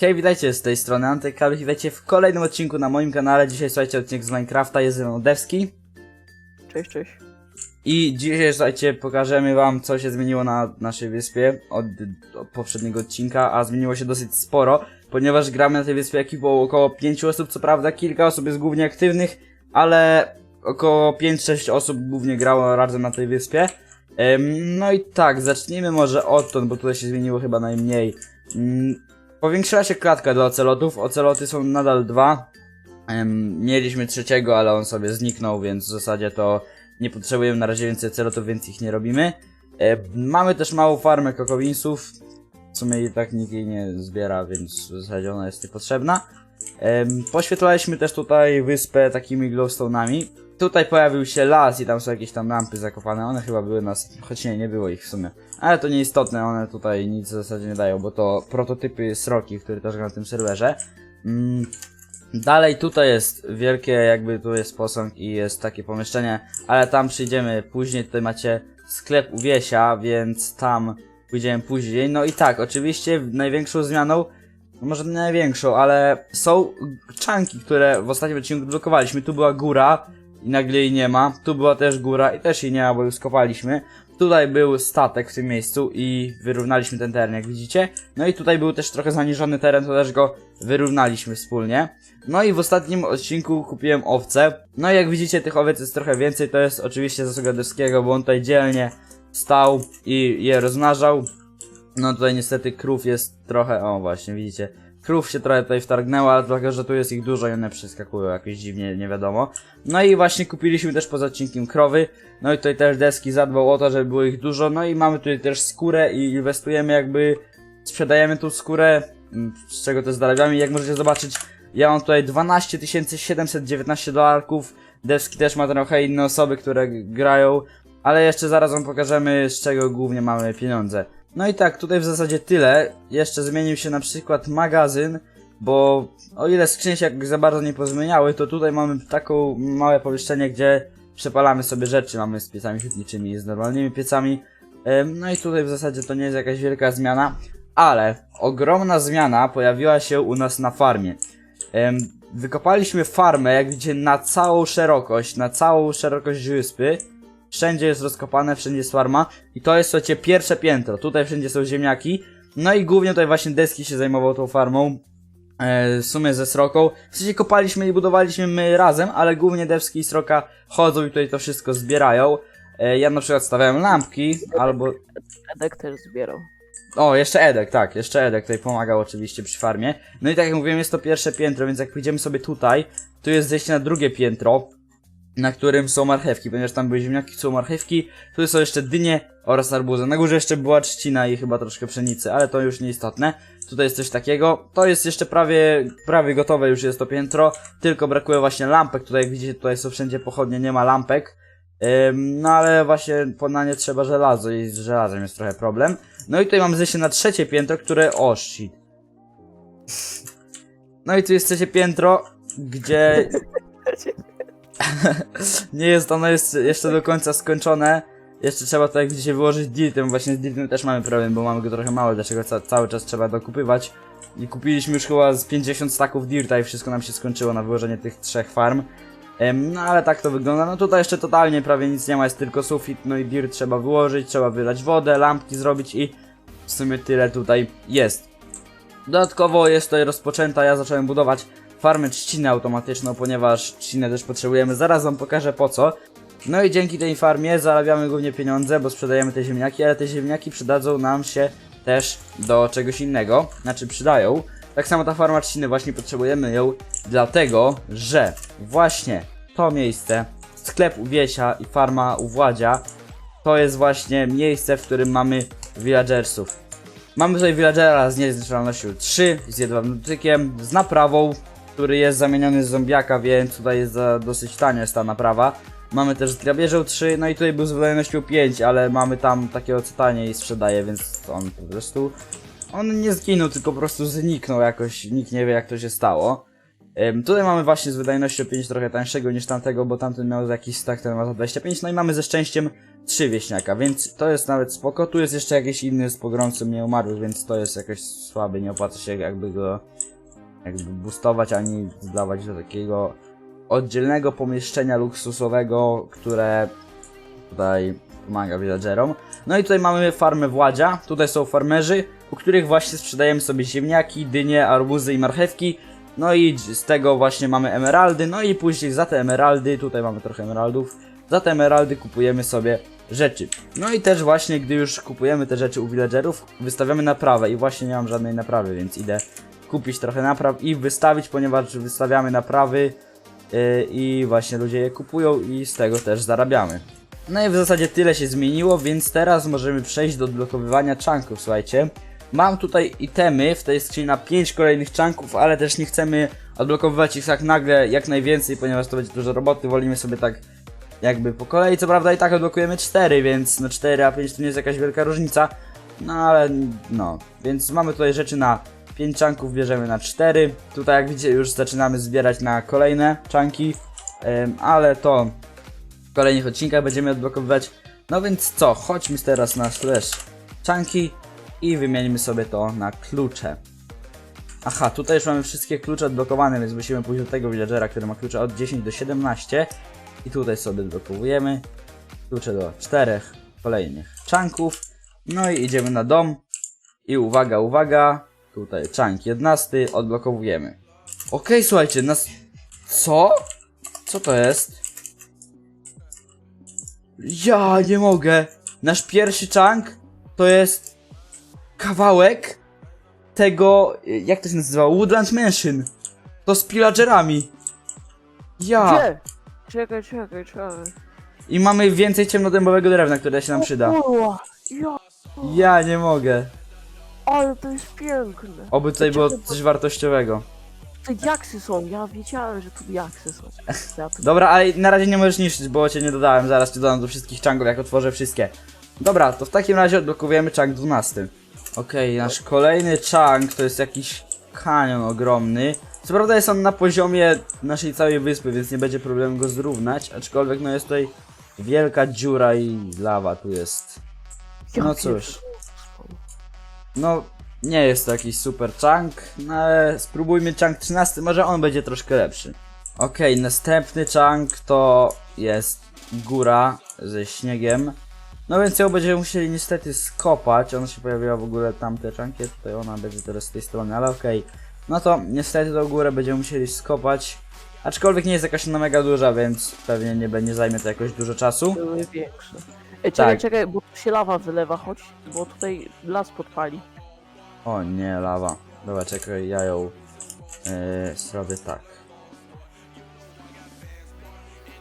Hej, witajcie z tej strony Antykaluch i witajcie w kolejnym odcinku na moim kanale. Dzisiaj słuchajcie odcinek z Minecrafta, jest ze mną Dewski. Cześć, cześć. I dzisiaj słuchajcie pokażemy wam co się zmieniło na naszej wyspie od, od poprzedniego odcinka, a zmieniło się dosyć sporo, ponieważ gramy na tej wyspie ekipą około 5 osób, co prawda kilka osób jest głównie aktywnych, ale około 5-6 osób głównie grało razem na tej wyspie. No i tak, zacznijmy może odtąd, bo tutaj się zmieniło chyba najmniej. Mm, Powiększyła się klatka do ocelotów, oceloty są nadal dwa. Mieliśmy trzeciego, ale on sobie zniknął, więc w zasadzie to nie potrzebujemy na razie więcej ocelotów, więc ich nie robimy. E, mamy też małą farmę kokowinsów. W sumie i tak nikt jej nie zbiera, więc w zasadzie ona jest niepotrzebna. Poświetlaliśmy też tutaj wyspę takimi glowstone'ami. Tutaj pojawił się las i tam są jakieś tam lampy zakopane. One chyba były nas, choć nie, nie było ich w sumie. Ale to nieistotne, one tutaj nic w zasadzie nie dają, bo to prototypy sroki, które też gra na tym serwerze. Mm, Dalej tutaj jest wielkie, jakby tu jest posąg i jest takie pomieszczenie, ale tam przyjdziemy później, tutaj macie sklep u Wiesia, więc tam pójdziemy później. No i tak, oczywiście największą zmianą, no może nie największą, ale są czanki, które w ostatnim odcinku blokowaliśmy. Tu była góra i nagle jej nie ma, tu była też góra i też jej nie ma, bo już skopaliśmy. Tutaj był statek w tym miejscu i wyrównaliśmy ten teren, jak widzicie. No i tutaj był też trochę zaniżony teren, to też go wyrównaliśmy wspólnie. No i w ostatnim odcinku kupiłem owce. No i jak widzicie, tych owiec jest trochę więcej. To jest oczywiście zasługa Dewskiego, bo on tutaj dzielnie stał i je rozmnażał. No tutaj niestety krów jest trochę, o właśnie, widzicie. Krów się trochę tutaj wtargnęło, ale dlatego, że tu jest ich dużo i one przeskakują jakoś dziwnie, nie wiadomo. No i właśnie kupiliśmy też poza odcinkiem krowy. No i tutaj też Deski zadbał o to, żeby było ich dużo. No i mamy tutaj też skórę i inwestujemy jakby, sprzedajemy tą skórę, mm, z czego też zarabiamy. Jak możecie zobaczyć, ja mam tutaj 12 719 dolarków. Deski też ma trochę inne osoby, które grają. Ale jeszcze zaraz wam pokażemy, z czego głównie mamy pieniądze. No i tak, tutaj w zasadzie tyle. Jeszcze zmienił się na przykład magazyn, bo o ile skrzynie się jak za bardzo nie pozmieniały, to tutaj mamy taką małe pomieszczenie, gdzie przepalamy sobie rzeczy. Mamy z piecami hutniczymi, z normalnymi piecami. No i tutaj w zasadzie to nie jest jakaś wielka zmiana, ale ogromna zmiana pojawiła się u nas na farmie. Wykopaliśmy farmę, jak widzicie, na całą szerokość, na całą szerokość wyspy. Wszędzie jest rozkopane, wszędzie jest farma. I to jest, słuchajcie, pierwsze piętro. Tutaj wszędzie są ziemniaki. No i głównie tutaj właśnie Deski się zajmował tą farmą. E, w sumie ze Sroką. W sensie kopaliśmy i budowaliśmy my razem, ale głównie Dewski i Sroka chodzą i tutaj to wszystko zbierają. E, ja na przykład stawiałem lampki, albo... Edek też zbierał. O, jeszcze Edek, tak, jeszcze Edek tutaj pomagał oczywiście przy farmie. No i tak jak mówiłem, jest to pierwsze piętro, więc jak pójdziemy sobie tutaj, tu jest zejście na drugie piętro, na którym są marchewki, ponieważ tam były ziemniaki, są marchewki, tu są jeszcze dynie oraz arbuzy. Na górze jeszcze była trzcina i chyba troszkę pszenicy, ale to już nieistotne. Tutaj jest coś takiego. To jest jeszcze prawie, prawie gotowe już jest to piętro, tylko brakuje właśnie lampek. Tutaj jak widzicie, tutaj są wszędzie pochodnie, nie ma lampek. Ym, no ale właśnie na nie trzeba żelazo i z żelazem jest trochę problem. No i tutaj mam zejście na trzecie piętro, które... O. No i tu jest trzecie piętro, gdzie nie jest ono jest jeszcze do końca skończone. Jeszcze trzeba tutaj jak widzicie wyłożyć dirtem, właśnie z też mamy problem, bo mamy go trochę mało, dlaczego ca cały czas trzeba dokupywać. I kupiliśmy już chyba z 50 staków dirta i wszystko nam się skończyło na wyłożenie tych trzech farm. Em, no ale tak to wygląda, no tutaj jeszcze totalnie prawie nic nie ma, jest tylko sufit, no i dirt trzeba wyłożyć, trzeba wylać wodę, lampki zrobić i w sumie tyle tutaj jest. Dodatkowo jest tutaj rozpoczęta, ja zacząłem budować farmę trzciny automatyczną, ponieważ trzcinę też potrzebujemy, zaraz wam pokażę po co. No i dzięki tej farmie zarabiamy głównie pieniądze, bo sprzedajemy te ziemniaki, ale te ziemniaki przydadzą nam się też do czegoś innego, znaczy przydają. Tak samo ta farma trzciny właśnie potrzebujemy ją, dlatego że właśnie to miejsce, sklep u Wiesia i farma u Władzia, to jest właśnie miejsce, w którym mamy villagersów. Mamy tutaj villagera z niezniszczalnością 3, z jedwabnym dotykiem, z naprawą, który jest zamieniony z zombiaka, więc tutaj jest za dosyć tania jest ta naprawa. Mamy też z grabieżą 3, no i tutaj był z wydajnością 5, ale mamy tam takiego co taniej sprzedaje, więc on po prostu... On nie zginął, tylko po prostu zniknął jakoś, nikt nie wie jak to się stało. Tutaj mamy właśnie z wydajnością 5 trochę tańszego niż tamtego, bo tamten miał jakiś stack, ten ma za 25, no i mamy ze szczęściem 3 wieśniaka, więc to jest nawet spoko. Tu jest jeszcze jakiś inny z pogromcą nieumarłych, więc to jest jakoś słaby, nie opłaca się jakby go jakby boostować, ani zdawać do takiego oddzielnego pomieszczenia luksusowego, które tutaj pomaga villagerom. No i tutaj mamy farmę Władzia, tutaj są farmerzy, u których właśnie sprzedajemy sobie ziemniaki, dynie, arbuzy i marchewki. No i z tego właśnie mamy emeraldy, no i później za te emeraldy, tutaj mamy trochę emeraldów, za te emeraldy kupujemy sobie rzeczy. No i też właśnie, gdy już kupujemy te rzeczy u villagerów, wystawiamy naprawę i właśnie nie mam żadnej naprawy, więc idę kupić trochę napraw i wystawić, ponieważ wystawiamy naprawy yy, i właśnie ludzie je kupują i z tego też zarabiamy. No i w zasadzie tyle się zmieniło, więc teraz możemy przejść do odblokowywania czanków, słuchajcie. Mam tutaj itemy w tej skrzyni na 5 kolejnych czanków, ale też nie chcemy odblokowywać ich tak nagle jak najwięcej, ponieważ to będzie dużo roboty, wolimy sobie tak jakby po kolei, co prawda i tak odblokujemy 4, więc no 4 a 5 to nie jest jakaś wielka różnica, no ale no, więc mamy tutaj rzeczy na 5 czanków, bierzemy na 4, tutaj jak widzicie już zaczynamy zbierać na kolejne czanki, ale to w kolejnych odcinkach będziemy odblokowywać. No więc co, chodźmy teraz na slash chunky i wymienimy sobie to na klucze. Aha, tutaj już mamy wszystkie klucze odblokowane, więc musimy pójść do tego villagera, który ma klucze od 10 do 17 i tutaj sobie odblokowujemy klucze do czterech kolejnych chunków. No i idziemy na dom i uwaga, uwaga, tutaj chunk 11 odblokowujemy. Okej, słuchajcie, nas... Co? Co to jest? Ja nie mogę. Nasz pierwszy chunk to jest kawałek tego, jak to się nazywa? Woodland Mansion. To z pillagerami. Ja. Gdzie? Czekaj, czekaj, czekaj. I mamy więcej ciemnodębowego drewna, które się nam przyda. Kurwa, ja, Ja nie mogę. Ale to jest piękne. Oby tutaj było coś wartościowego. Te diaksy są, ja wiedziałem, że tu diaksy są. Ja tu... Dobra, ale na razie nie możesz niszczyć, bo cię nie dodałem. Zaraz cię dodam do wszystkich chunków, jak otworzę wszystkie. Dobra, to w takim razie odblokowujemy chunk 12. Okej, nasz kolejny chunk to jest jakiś kanion ogromny. Co prawda jest on na poziomie naszej całej wyspy, więc nie będzie problemu go zrównać. Aczkolwiek no jest tutaj wielka dziura i lawa tu jest. Ja No cóż. No, nie jest to jakiś super chunk, no ale spróbujmy chunk 13, może on będzie troszkę lepszy. Okej, następny chunk to jest góra ze śniegiem. No więc ją będziemy musieli niestety skopać, ona się pojawiła w ogóle tamte chunki, tutaj ona będzie teraz z tej strony, ale okej. No to niestety tą górę będziemy musieli skopać, aczkolwiek nie jest jakaś ona mega duża, więc pewnie nie, będzie zajmie to jakoś dużo czasu. Były większe. Ej, czekaj, Tak. czekaj, bo tu się lawa wylewa, chodź, bo tutaj las podpali. O nie, lawa. Dobra, czekaj, ja ją yy, zrobię tak.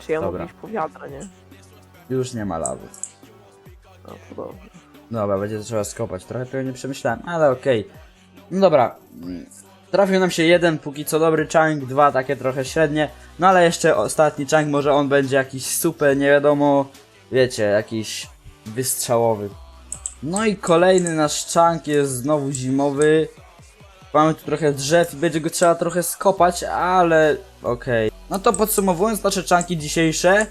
Czy ja Dobra. mogę iść po wiadra, nie? Już nie ma lawy. No to dobrze. Dobra, będzie to trzeba skopać. Trochę tego nie przemyślałem, ale okej. No dobra. mm, Trafił nam się jeden póki co dobry chunk, dwa takie trochę średnie. No ale jeszcze ostatni chunk, może on będzie jakiś super, nie wiadomo. Wiecie, jakiś wystrzałowy. No i kolejny nasz chunk jest znowu zimowy. Mamy tu trochę drzew i będzie go trzeba trochę skopać, ale okej. No to podsumowując nasze czanki dzisiejsze,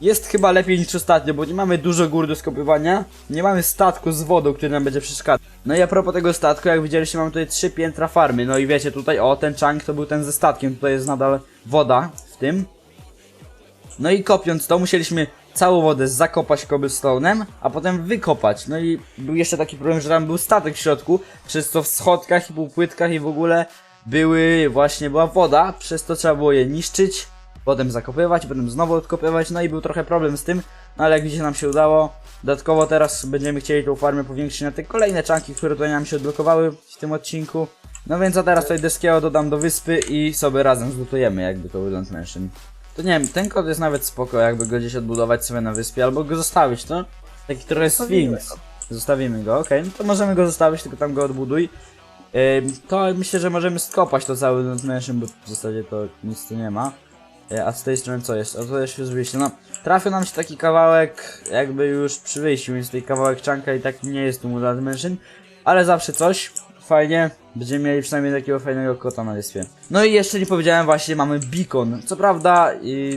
jest chyba lepiej niż ostatnio, bo nie mamy dużo gór do skopywania, nie mamy statku z wodą, który nam będzie przeszkadzał. No i a propos tego statku, jak widzieliście, mamy tutaj trzy piętra farmy, no i wiecie, tutaj o, ten chunk to był ten ze statkiem, tutaj jest nadal woda w tym. No i kopiąc to, musieliśmy całą wodę zakopać cobblestone'em, a potem wykopać. No i był jeszcze taki problem, że tam był statek w środku, przez co w schodkach i półpłytkach i w ogóle były, właśnie była woda, przez to trzeba było je niszczyć, potem zakopywać, potem znowu odkopywać, no i był trochę problem z tym, no ale jak widzicie nam się udało. Dodatkowo teraz będziemy chcieli tą farmę powiększyć na te kolejne czanki, które tutaj nam się odblokowały w tym odcinku. No więc a teraz tutaj deskiego dodam do wyspy i sobie razem zlutujemy jakby to Woodland Mansion. To nie wiem, ten kod jest nawet spoko, jakby go gdzieś odbudować sobie na wyspie, albo go zostawić, to taki trochę Sphinx. Zostawimy go, okej, no to możemy go zostawić, tylko tam go odbuduj. Ym, to myślę, że możemy skopać to całe Mansion, bo w zasadzie to nic tu nie ma. E, A z tej strony co jest? O to jeszcze jest wyjście. No, trafił nam się taki kawałek, jakby już przy wyjściu, więc tutaj kawałek czanka i tak nie jest tu Woodland Mansion, ale zawsze coś. Fajnie. Będziemy mieli przynajmniej takiego fajnego kota na wyspie. No i jeszcze nie powiedziałem właśnie, mamy beacon. Co prawda,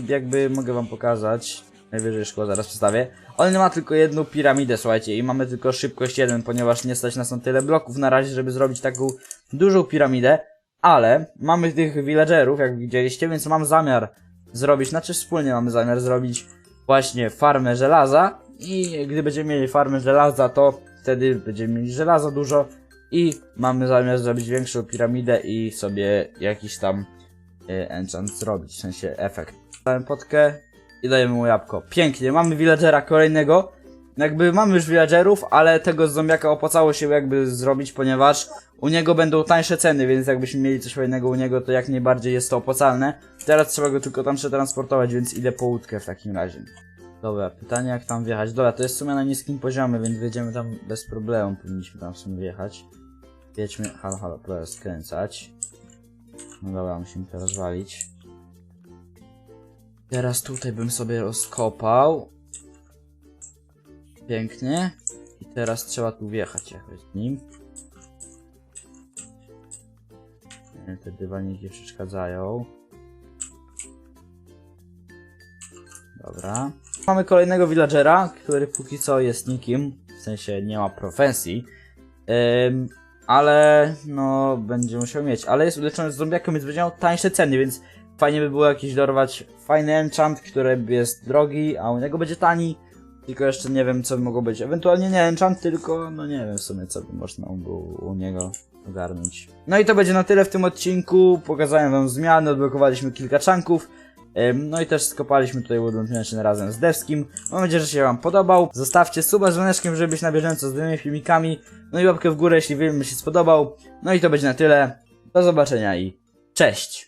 jakby mogę wam pokazać. Najwyżej szkoła zaraz przedstawię. On ma tylko jedną piramidę, słuchajcie, i mamy tylko szybkość 1, ponieważ nie stać nas na tyle bloków na razie, żeby zrobić taką dużą piramidę. Ale mamy tych villagerów, jak widzieliście, więc mam zamiar zrobić, znaczy wspólnie mamy zamiar zrobić właśnie farmę żelaza. I gdy będziemy mieli farmę żelaza, to wtedy będziemy mieli żelaza dużo. I mamy zamiar zrobić większą piramidę i sobie jakiś tam y, enchant zrobić, w sensie efekt. Dałem potkę i dajemy mu jabłko. Pięknie, mamy villagera kolejnego. Jakby mamy już villagerów, ale tego zombiaka opłacało się jakby zrobić, ponieważ u niego będą tańsze ceny, więc jakbyśmy mieli coś fajnego u niego, to jak najbardziej jest to opłacalne. Teraz trzeba go tylko tam przetransportować, więc idę po łódkę w takim razie. Dobra, pytanie jak tam wjechać. Dobra, to jest w sumie na niskim poziomie, więc wjedziemy tam bez problemu. Powinniśmy tam w sumie wjechać. Jedźmy, halo, halo, proszę skręcać. No dobra, musimy to rozwalić. Teraz tutaj bym sobie rozkopał. Pięknie. I teraz trzeba tu wjechać jakoś z nim. Te dywaniki przeszkadzają. Dobra. Mamy kolejnego villagera, który póki co jest nikim. W sensie nie ma profesji. Ale no będzie musiał mieć. Ale jest uleczony z zombiakiem, więc będzie miał tańsze ceny, więc fajnie by było jakiś dorwać fajny enchant, który jest drogi, a u niego będzie tani. Tylko jeszcze nie wiem co by mogło być. Ewentualnie nie enchant, tylko no nie wiem w sumie co by można było u niego ogarnąć. No i to będzie na tyle w tym odcinku. Pokazałem wam zmiany, odblokowaliśmy kilka czanków. No i też skopaliśmy tutaj woodland mleczny razem z Dewskim. Mam nadzieję, że się wam podobał. Zostawcie suba z dzwoneczkiem, żeby być na bieżąco z nowymi filmikami. No i łapkę w górę, jeśli film się spodobał. No i to będzie na tyle. Do zobaczenia i cześć!